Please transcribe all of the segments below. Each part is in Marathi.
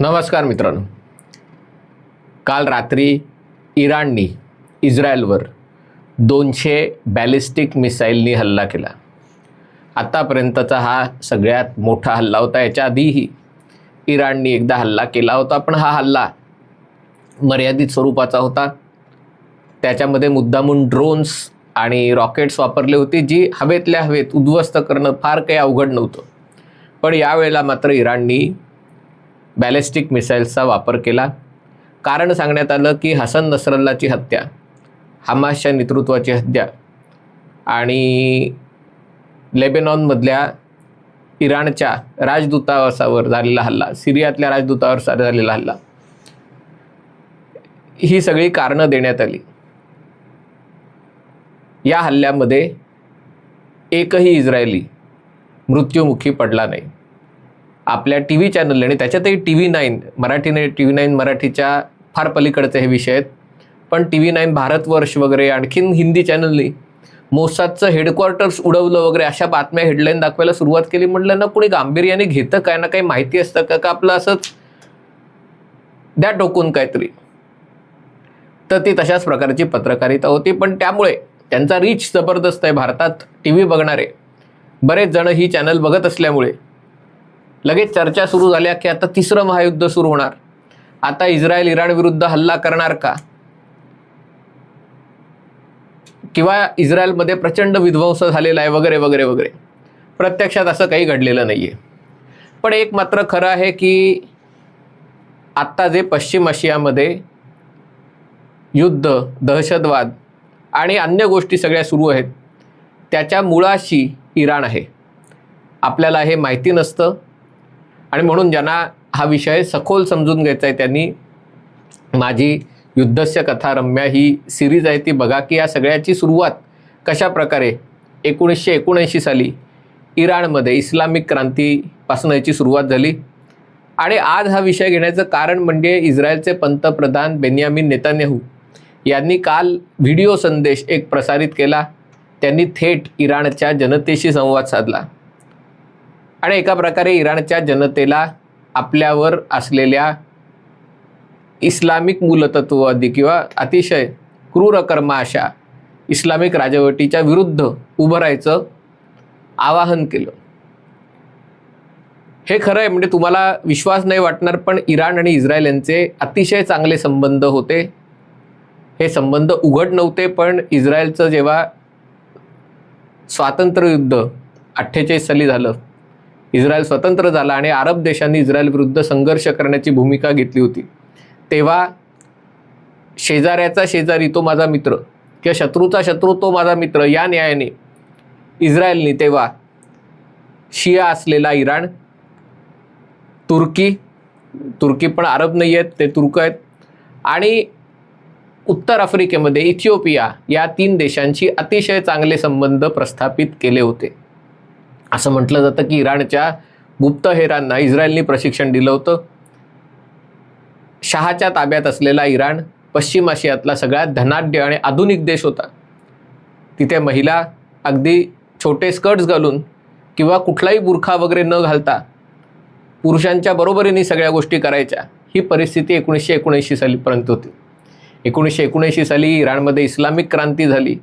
नमस्कार मित्रांनो. काल रात्री इराणनी इस्रायलवर दोनशे बॅलिस्टिक मिसाईलनी हल्ला केला. आत्तापर्यंतचा हा सगळ्यात मोठा हल्ला होता. याच्या आधीही इराणनी एकदा हल्ला केला होता पण हा हल्ला मर्यादित स्वरूपाचा होता. त्याच्यामध्ये मुद्दामून ड्रोन्स आणि रॉकेट्स वापरले होते जी हवेतल्या हवेत उद्ध्वस्त करणं फार काही अवघड नव्हतं. पण यावेळेला मात्र इराणनी बॅलिस्टिक मिसाईल्सचा वापर केला. कारण सांगण्यात आलं की हसन नसरल्लाची हत्या हमासच्या नेतृत्वाची हत्या आणि लेबेनॉनमधल्या इराणच्या राजदूतावासावर झालेला हल्ला सिरियातल्या राजदूतावर झालेला हल्ला. ही सगळी कारणं देण्यात आली. या हल्ल्यामध्ये एकही इस्रायली मृत्युमुखी पडला नाही. आपल्या टी व्ही चॅनलने आणि त्याच्यातही टी व्ही नाईन मराठीने टी व्ही नाईन मराठीच्या फार पलीकडचे हे विषय आहेत. पण टी व्ही नाईन भारतवर्ष वगैरे आणखीन हिंदी चॅनलनी मोसादचं हेडक्वार्टर्स उडवलं वगैरे अशा बातम्या हेडलाईन दाखवायला सुरुवात केली म्हटलं ना कुणी गांभीर्याने घेतं काय ना काही माहिती असतं का? का आपलं असंच द्या टोकून काहीतरी. तर ती तशाच प्रकारची पत्रकारिता होती. पण त्यामुळे त्यांचा रीच जबरदस्त आहे भारतात. टी व्ही बघणारे. बरेच जण ही चॅनल बघत असल्यामुळे. लगेच चर्चा सुरू झाल्या की आता तिसरं महायुद्ध सुरू होणार. आता इस्रायल इराण विरुद्ध हल्ला करणार का? किंवा इस्रायलमध्ये प्रचंड विध्वंस झालेला आहे वगैरे वगैरे वगैरे. प्रत्यक्षात असं काही घडलेलं नाही आहे पण एक मात्र खरं आहे की आत्ता जे पश्चिम आशियामध्ये युद्ध दहशतवाद आणि अन्य गोष्टी सगळ्या सुरू आहेत. त्याच्या मुळाशी इराण आहे. आपल्याला हे माहिती नसतं. आणि म्हणून ज्यांना हा विषय सखोल समजून घ्यायचा आहे त्यांनी माझी युद्धस्य कथा रम्या ही सिरीज आहे ती बघा की या सगळ्याची सुरुवात कशा प्रकारे एकोणीसशे एकोणऐंशी साली इराणमध्ये इस्लामिक क्रांतीपासून याची सुरुवात झाली. आणि आज हा विषय घेण्याचं कारण म्हणजे इस्रायलचे पंतप्रधान बेन्यामिन नेतान्याहू. यांनी काल व्हिडिओ संदेश एक प्रसारित केला. त्यांनी थेट इराणच्या जनतेशी संवाद साधला. आणि एका प्रकारे इराणच्या जनतेला आपल्यावर असलेल्या इस्लामिक मूलतत्ववादी किंवा अतिशय क्रूर कर्म अशा इस्लामिक राजवटीच्या विरुद्ध उभं राहायचं आवाहन केलं. हे खरं आहे म्हणजे तुम्हाला विश्वास नाही वाटणार पण इराण आणि इस्रायल यांचे अतिशय चांगले संबंध होते. हे संबंध उघड नव्हते पण इस्रायलचं जेव्हा स्वातंत्र्ययुद्ध अठ्ठेचाळीस साली झालं इस्रायल स्वतंत्र झाला आणि अरब देशांनी इस्रायल विरुद्ध संघर्ष करण्याची भूमिका घेतली होती तेव्हा शेजाऱ्याचा शेजारी तो माझा मित्र किंवा शत्रूचा शत्रू तो माझा मित्र या न्यायाने इस्रायलने तेव्हा शिया असलेला इराण तुर्की तुर्की पण अरब नाही आहेत ते तुर्क आहेत आणि उत्तर आफ्रिकेमध्ये इथिओपिया या तीन देशांशी अतिशय चांगले संबंध प्रस्थापित केले होते. असं म्हटलं जातं की इराणच्या गुप्तहेरांना इस्रायलनी प्रशिक्षण दिलं होतं. शहाच्या ताब्यात असलेला इराण पश्चिम आशियातला सगळ्यात धनाढ्य आणि आधुनिक देश होता. तिथे महिला अगदी छोटे स्कर्ट्स घालून किंवा कुठलाही बुरखा वगैरे न घालता पुरुषांच्या बरोबरीने सगळ्या गोष्टी करायच्या. ही परिस्थिती एकोणीसशे एकोणऐंशी सालीपर्यंत होती. एकोणीसशे एकोणऐंशी साली इराणमध्ये इस्लामिक क्रांती झाली.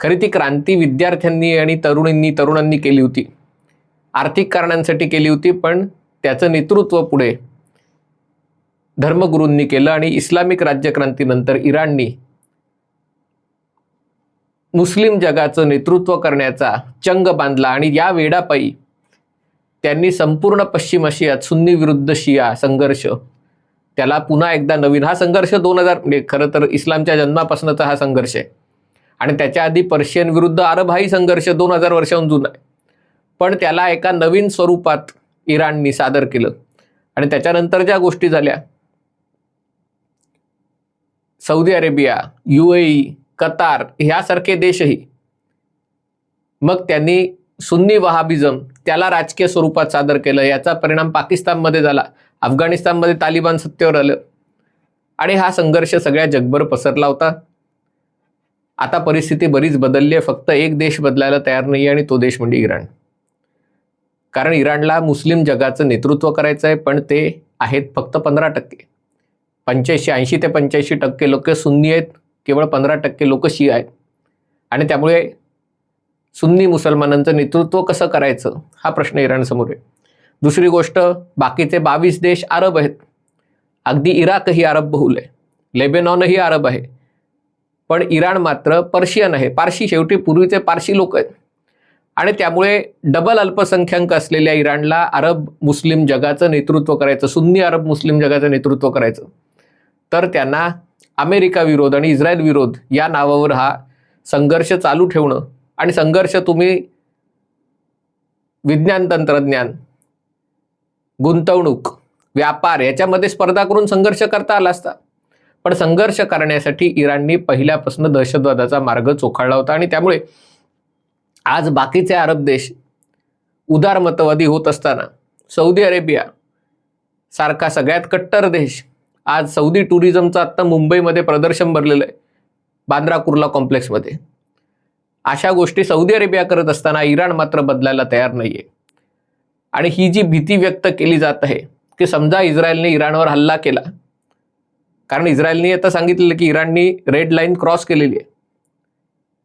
खरी ती क्रांती विद्यार्थ्यांनी आणि तरुणींनी तरुणांनी केली होती. आर्थिक कारणांसाठी केली होती पण त्याचं नेतृत्व पुढे धर्मगुरूंनी केलं आणि इस्लामिक राज्यक्रांतीनंतर इराणनी मुस्लिम जगाचं नेतृत्व करण्याचा चंग बांधला आणि या वेडापायी त्यांनी संपूर्ण पश्चिम आशियात सुन्नी विरुद्ध शिया संघर्ष त्याला पुन्हा एकदा नवीन हा संघर्ष दोन हजार म्हणजे खरं तर इस्लामच्या जन्मापासूनचा हा संघर्ष आहे. आणि त्याच्या आधी पर्शियन विरुद्ध अरब हाही संघर्ष दोन हजार वर्षाहून जुना आहे. पण त्याला एका नवीन स्वरूपात इराणनी सादर केलं. आणि त्याच्यानंतर ज्या गोष्टी झाल्या सौदी अरेबिया युएई कतार ह्यासारखे देशही मग त्यांनी सुन्नी वहाबिझम त्याला राजकीय स्वरूपात सादर केलं. याचा परिणाम पाकिस्तानमध्ये झाला. अफगाणिस्तानमध्ये तालिबान सत्तेवर आलं. आणि हा संघर्ष सगळ्या जगभर पसरला होता. आता परिस्थिती बरीच बदलली आहे. फक्त एक देश बदलायला तयार नाही आणि तो देश म्हणजे इराण. कारण इराणला मुस्लिम जगाचं नेतृत्व करायचं आहे पण ते आहेत फक्त पंधरा टक्के. पंच्याऐंशी ऐंशी ते पंच्याऐंशी टक्के लोक सुन्नी आहेत. केवळ पंधरा टक्के लोक शी आहेत. आणि त्यामुळे सुन्नी मुसलमानांचं नेतृत्व कसं करायचं? हा प्रश्न इराणसमोर आहे. दुसरी गोष्ट बाकीचे बावीस देश अरब आहेत. अगदी इराकही अरब बहुल आहे. लेबेनॉनही अरब आहे. पण इराण मात्र पर्शियन आहे. पारशी शेवटी पूर्वीचे पारशी लोक आहेत. आणि त्यामुळे डबल अल्पसंख्याक असलेल्या इराणला अरब मुस्लिम जगाचं नेतृत्व करायचं सुन्नी अरब मुस्लिम जगाचं नेतृत्व करायचं. तर त्यांना अमेरिका विरोध आणि इस्रायल विरोध या नावावर हा संघर्ष चालू ठेवणं आणि संघर्ष तुम्ही विज्ञान तंत्रज्ञान गुंतवणूक व्यापार याच्यामध्ये स्पर्धा करून संघर्ष करता आला असता. पण संघर्ष करण्यासाठी इराणने पहिल्यापासून दहशतवादाचा मार्ग चोखाळला होता आणि त्यामुळे आज बाकीचे अरब देश उदारमतवादी होत असताना सौदी अरेबिया सारखा सगळ्यात कट्टर देश आज सौदी टुरिझमचं आत्ता मुंबईमध्ये प्रदर्शन भरलेलं आहे बांद्रा कुर्ला कॉम्प्लेक्समध्ये. अशा गोष्टी सौदी अरेबिया करत असताना इराण मात्र बदलायला तयार नाहीये. आणि ही जी भीती व्यक्त केली जात आहे की समजा इस्रायलने इराणवर हल्ला केला. कारण इस्रायलने आता सांगितलेलं की इराणनी रेड लाईन क्रॉस केलेली आहे.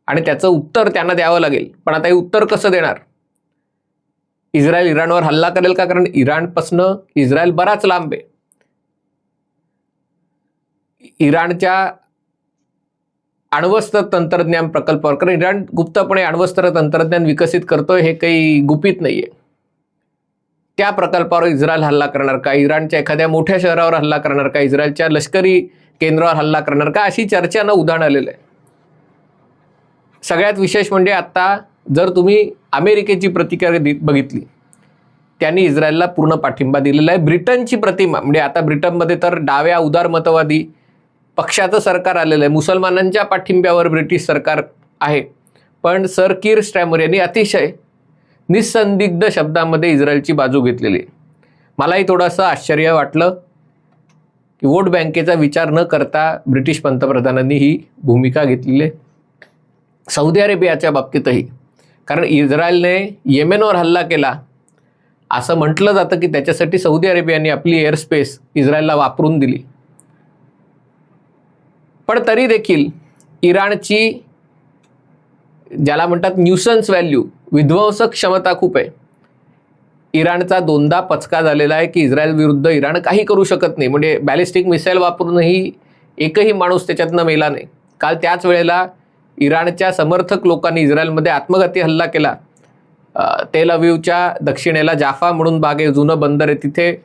आणि त्याचं उत्तर त्यांना द्यावं लागेल. पण आता हे उत्तर कसं देणार? इस्रायल इराणवर हल्ला करेल का? कारण इराणपासनं इस्रायल बराच लांब आहे. इराणच्या अण्वस्त्र तंत्रज्ञान प्रकल्पावर कारण इराण गुप्तपणे अण्वस्त्र तंत्रज्ञान विकसित करतोय हे काही गुपित नाहीये. त्या प्रकल्पावर इस्रायल हल्ला करणार का? इराणच्या एखाद्या मोठ्या शहरावर हल्ला करणार का? इस्रायलच्या लष्करी केंद्रावर हल्ला करणार का? अशी चर्चानं उदाहरण आलेलं आहे. सगळ्यात विशेष म्हणजे आत्ता जर तुम्ही अमेरिकेची प्रतिक्रिया बघितली त्यांनी इस्रायलला पूर्ण पाठिंबा दिलेला आहे. ब्रिटनची प्रतिमा म्हणजे आता ब्रिटनमध्ये तर डाव्या उदारमतवादी पक्षाचं सरकार आलेलं आहे. मुसलमानांच्या पाठिंब्यावर ब्रिटिश सरकार आहे. पण सर कीर स्टॅमर यांनी अतिशय निसंदिग्ध शब्दामध्ये इस्रायलची बाजू घेतलेली आहे. मलाही थोडंसं आश्चर्य वाटलं की वोट बँकेचा विचार न करता ब्रिटिश पंतप्रधानांनी ही भूमिका घेतलेली आहे. सौदी अरेबियाच्या बाबतीतही. कारण इस्रायलने येमेनवर हल्ला केला. असं म्हटलं जातं की त्याच्यासाठी सौदी अरेबियाने आपली एअर स्पेस इस्रायलला वापरून दिली. पण तरी देखील इराणची ज्याला म्हणतात न्यूसन्स व्हॅल्यू विध्वंसक क्षमता खूप आहे. इराणचा दोनदा पचका झालेला आहे की इस्रायल विरुद्ध इराण काही करू शकत नाही. म्हणजे बॅलिस्टिक मिसाईल वापरूनही एकही माणूस त्याच्यातनं मेला नाही. काल त्याच वेळेला इराणच्या समर्थक लोकांनी इस्रायलमध्ये आत्मघाती हल्ला केला. तेल अवीवच्या दक्षिणेला जाफा म्हणून भाग आहे जुनं बंदर आहे. तिथे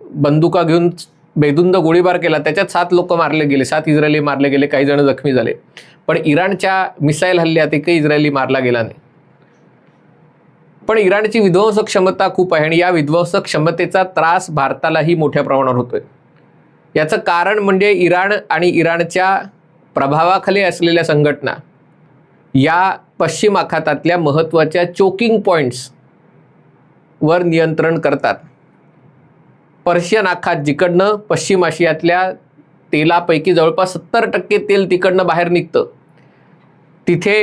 बंदुका घेऊन बेदुंद गोळीबार केला त्याच्यात सात लोक मारले गेले सात इस्रायली मारले गेले काही जण जखमी झाले. पण इराणच्या मिसाईल हल्ल्यात एकही इस्रायली मारला गेला नाही. पण इराणची विध्वंसक क्षमता खूप आहे आणि या विध्वंसक क्षमतेचा त्रास भारतालाही मोठ्या प्रमाणावर होतोय. याचं कारण म्हणजे इराण आणि इराणच्या प्रभावाखाली असलेल्या संघटना या पश्चिम आखातातल्या महत्त्वाच्या चोकिंग पॉईंट्स वर नियंत्रण करतात. पर्शियन आखात जिकडनं पश्चिम आशियातल्या तेलापैकी जवळपास सत्तर टक्के तेल तिकडनं बाहेर निघतं. तिथे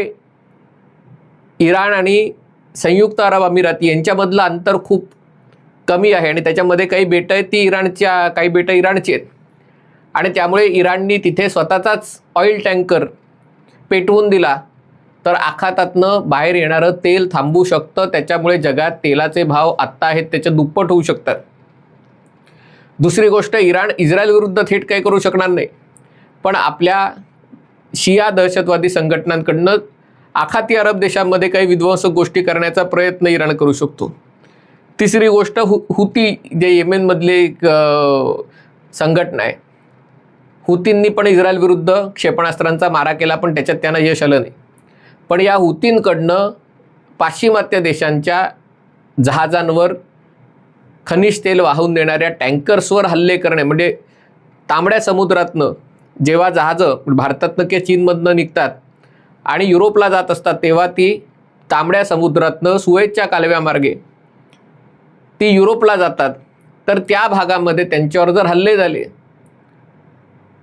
इराण आणि संयुक्त अरब अमिराती यांच्यामधलं अंतर खूप कमी आहे आणि त्याच्यामध्ये काही बेटं आहेत ती इराणच्या काही बेटं इराणची आहेत. आणि त्यामुळे इराणनी तिथे स्वतःचाच ऑइल टँकर पेटवून दिला तर आखातातनं बाहेर येणारं तेल थांबू शकतं. त्याच्यामुळे जगात तेलाचे भाव आत्ता आहेत त्याच्या दुप्पट होऊ शकतात. दुसरी गोष्ट इराण इस्रायल विरुद्ध थेट काही करू शकणार नाही. पण आपल्या शिया दहशतवादी संघटनांकडनं आखाती अरब देशांमध्ये काही विध्वंसक गोष्टी करण्याचा प्रयत्न इराण करू शकतो. तिसरी गोष्ट हु हुती जे येमेनमधली एक संघटना आहे हुतींनी पण इस्रायल विरुद्ध क्षेपणास्त्रांचा मारा केला पण त्याच्यात त्यांना यश आलं नाही. पण या हुतींकडनं पाश्चिमात्य देशांच्या जहाजांवर खनिज तेल वाहून देणाऱ्या टँकर्सवर हल्ले करणे म्हणजे तांबड्या समुद्रातनं जेव्हा जहाजं भारतातनं किंवा चीनमधनं निघतात आणि युरोपला जात असतात तेव्हा ती तांबड्या समुद्रातनं सुएजच्या कालव्यामार्गे ती युरोपला जातात. तर त्या भागामध्ये त्यांच्यावर जर हल्ले झाले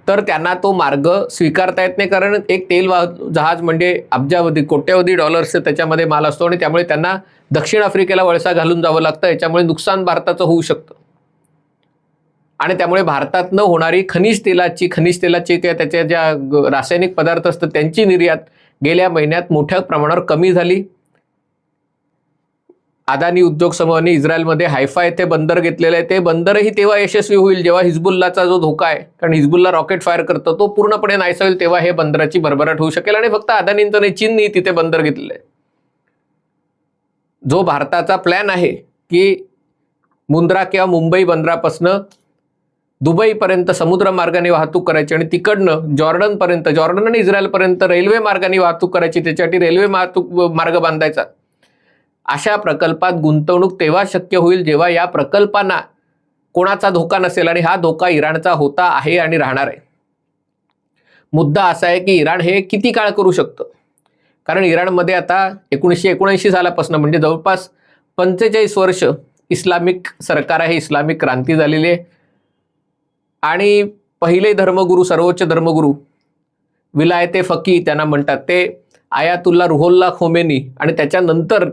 तर त्यांना तो मार्ग स्वीकारता येत नाही कारण एक तेल वाह जहाज म्हणजे अब्जावधी कोट्यवधी डॉलर्सचं त्याच्यामध्ये माल असतो आणि त्यामुळे त्यांना दक्षिण आफ्रिकेला वळसा घालून जावं लागतं याच्यामुळे नुकसान भारताचं होऊ शकतं. आणि त्यामुळे भारतात न होणारी खनिज तेलाची खनिज तेलाची किंवा त्याच्या ज्या रासायनिक पदार्थ असतात त्यांची निर्यात गेल्या महिन्यात मोठ्या प्रमाणावर कमी झाली. अदानी उद्योग समूहाने इस्रायलमध्ये हायफा येथे बंदर घेतलेलं आहे. ते बंदरही तेव्हा यशस्वी होईल जेव्हा हिजबुल्लाचा जो धोका आहे. कारण हिजबुल्ला रॉकेट फायर करतो तो पूर्णपणे नाहीसा होईल तेव्हा हे बंदराची भरभराट होऊ शकेल. आणि फक्त अदानींचं नाही चीननी तिथे बंदर घेतलेलं आहे. जो भारताचा प्लॅन आहे की मुंद्रा किंवा मुंबई बंदरापासनं दुबईपर्यंत समुद्र मार्गाने वाहतूक करायची आणि तिकडनं जॉर्डनपर्यंत जॉर्डन आणि इस्रायलपर्यंत रेल्वे मार्गाने वाहतूक करायची त्याच्यासाठी रेल्वे वाहतूक मार्ग बांधायचा. अशा प्रकल्पात गुंतवणूक तेव्हा शक्य होईल जेव्हा या प्रकल्पांना कोणाचा धोका नसेल आणि हा धोका इराणचा होता आहे आणि राहणार आहे. मुद्दा असा आहे की इराण हे किती काळ करू शकतं? कारण इराणमध्ये आता एकोणीसशे एकोणऐंशी सालापासून म्हणजे जवळपास पंचेचाळीस वर्ष इस्लामिक सरकार आहे इस्लामिक क्रांती झालेली आहे. आणि पहिले धर्मगुरू सर्वोच्च धर्मगुरू विलायते फकी त्यांना म्हणतात ते आयातुल्ला रुहोल्ला खोमेनी आणि त्याच्यानंतर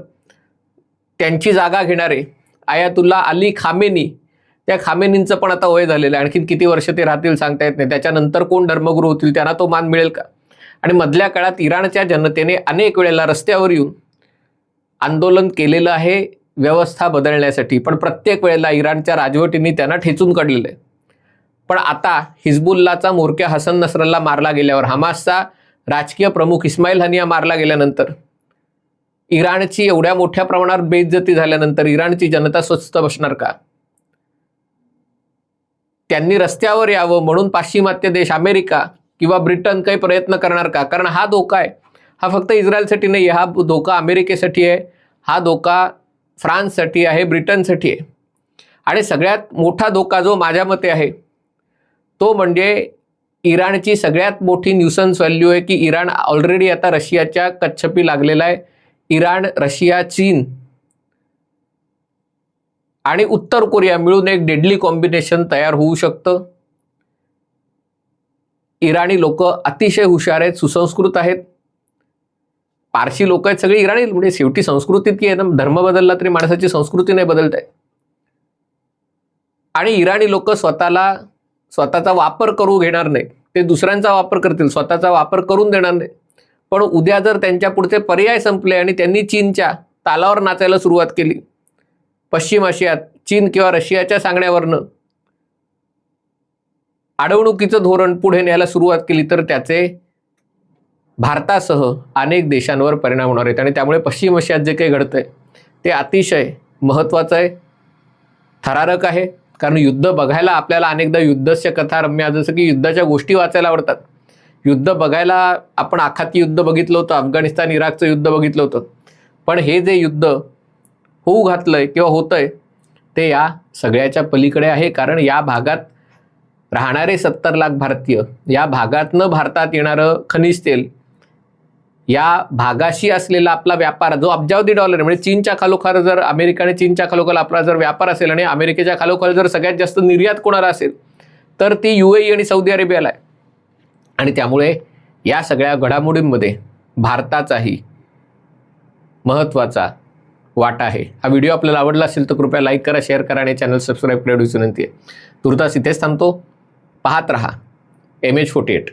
त्यांची जागा घेणारे आयातुल्ला अली खामेनी. त्या खामेनींचं पण आता वय झालेलं आहे. आणखीन किती वर्ष ते राहतील सांगता येत नाही. त्याच्यानंतर कोण धर्मगुरू होतील त्यांना तो मान मिळेल का? आणि मधल्या काळात इराणच्या जनतेने अनेक वेळेला रस्त्यावर येऊन आंदोलन केलेलं आहे व्यवस्था बदलण्यासाठी. पण प्रत्येक वेळेला इराणच्या राजवटींनी त्यांना ठेचून काढलेलं आहे. पण आता हिजबुल्लाचा मोरक्या हसन नसरल्ला मारला गेल्यावर हमासचा राजकीय प्रमुख इस्माईल हनिया मारला गेल्यानंतर इराणची एवढ्या मोठ्या प्रमाणावर बेइज्जती झाल्यानंतर इराणची जनता स्वस्त बसणार का? त्यांनी रस्त्यावर यावं म्हणून पाश्चिमात्य देश अमेरिका किंवा ब्रिटन काही प्रयत्न करणार का? कारण हा धोका आहे. हा फक्त इस्रायलसाठी नाही आहे हा धोका अमेरिकेसाठी आहे हा धोका फ्रान्ससाठी आहे ब्रिटनसाठी आहे. आणि सगळ्यात मोठा धोका जो माझ्या मते आहे तो म्हणजे इराणची सगळ्यात मोठी न्यूसन्स व्हॅल्यू आहे की इराण ऑलरेडी आता रशियाच्या कच्छपी लागलेला आहे. इराण रशिया चीन आणि उत्तर कोरिया मिळून एक डेडली कॉम्बिनेशन तयार होऊ शकतं. इराणी लोक अतिशय हुशार आहेत सुसंस्कृत आहेत. पारशी लोक आहेत सगळी इराणी म्हणजे शेवटी संस्कृतीत की आहे ना धर्म बदलला तरी माणसाची संस्कृती नाही बदलत आहे. आणि इराणी लोक स्वतःला स्वतःचा वापर करू घेणार नाही ते दुसऱ्यांचा वापर करतील स्वतःचा वापर करून देणार नाही पण उद्या जर त्यांच्या पुढचे पर्याय संपले आणि त्यांनी चीनच्या तालावर नाचायला सुरुवात केली पश्चिम आशियात चीन किंवा रशियाच्या सांगण्यावरनं अडवणुकीचं धोरण पुढे न्यायला सुरुवात केली तर त्याचे भारतासह अनेक देशांवर परिणाम होणार आहेत. आणि त्यामुळे पश्चिम आशियात जे काही घडतंय ते अतिशय महत्त्वाचं आहे थरारक आहे. कारण युद्ध बघायला आपल्याला अनेकदा युद्धस्य कथा रम्या जसं की युद्धाच्या गोष्टी वाचायला आवडतात. युद्ध बघायला आपण आखाती युद्ध बघितलं होतं अफगाणिस्तान इराकचं युद्ध बघितलं होतं. पण हे जे युद्ध होऊ घातलंय किंवा होतंय ते या सगळ्याच्या पलीकडे आहे. कारण या भागात राहणारे सत्तर लाख भारतीय या भागातनं भारतात येणारं खनिज तेल या भागाशी असलेला आपला व्यापार जो अब्जावधी डॉलर आहे म्हणजे चीनच्या खालोखाल जर अमेरिकाने चीनच्या खालोखाल आपला जर व्यापार असेल आणि अमेरिकेच्या खालोखाल जर सगळ्यात जास्त निर्यात कोणाला असेल तर ती यू आणि सौदी अरेबियाला आहे. आणि त्यामुळे या सगळ्या घडामोडींमध्ये भारताचाही महत्त्वाचा वाटा आहे. हा व्हिडिओ आपल्याला आवडला असेल तर कृपया लाईक करा शेअर करा आणि चॅनल सबस्क्राईब करायची विनंती आहे तुर्तास इथेच थांबतो. पाहत रहा. M H forty eight